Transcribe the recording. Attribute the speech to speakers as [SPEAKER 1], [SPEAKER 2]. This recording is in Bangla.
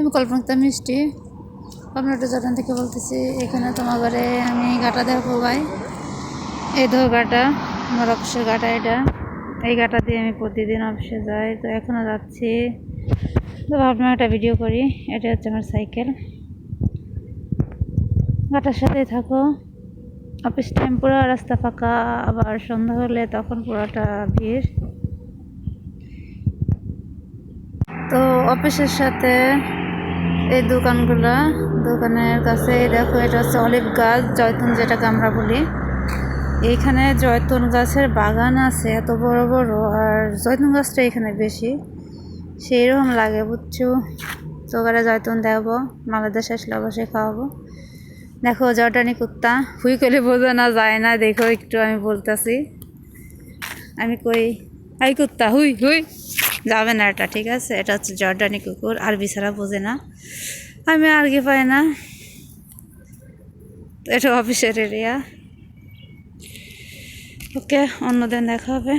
[SPEAKER 1] আমি কল্পনাক্তা মিষ্টি। কল্পনাটা জটান থেকে বলতেছি, এখানে তোমার ঘরে আমি গাটা দেখো ভাই। এই ধর গাটা, আমার অফিসের গাটা এটা। এই গাটা দিয়ে আমি প্রতিদিন অফিসে যাই। তো এখনও যাচ্ছি। তো ভাবলাম একটা ভিডিও করি। এটা হচ্ছে আমার সাইকেল গাটার সাথেই থাকো। অফিস টাইম পুরো রাস্তা ফাঁকা, আবার সন্ধ্যা হলে তখন পুরোটা ভিড়। তো অফিসের সাথে এই দোকানগুলা, দোকানের কাছে দেখো, এটা হচ্ছে অলিভ গাছ, জয়তুন যেটাকে আমরা বলি। এইখানে জয়তুন গাছের বাগান আছে, এত বড় বড়, আর জয়তুন গাছটা এখানে বেশি। সেই রকম লাগে, বুঝছ? তো ওখানে জয়তুন দেবো, বাংলাদেশ আসলে অবশ্যই খাওয়াবো। দেখো জর্ডানি কুত্তা, হুই করলে বোঝা না, যায় না, দেখো, একটু আমি বলতেছি। আমি কই? এই কুত্তা, হুই হুই। যাবে না এটা, ঠিক আছে? এটা হচ্ছে জর্ডানি কুকুর আর ছাড়া বোঝে না। আমি আর কি পাই না। এটা অফিসের এরিয়া ওকে, অন্যদিন দেখা হবে।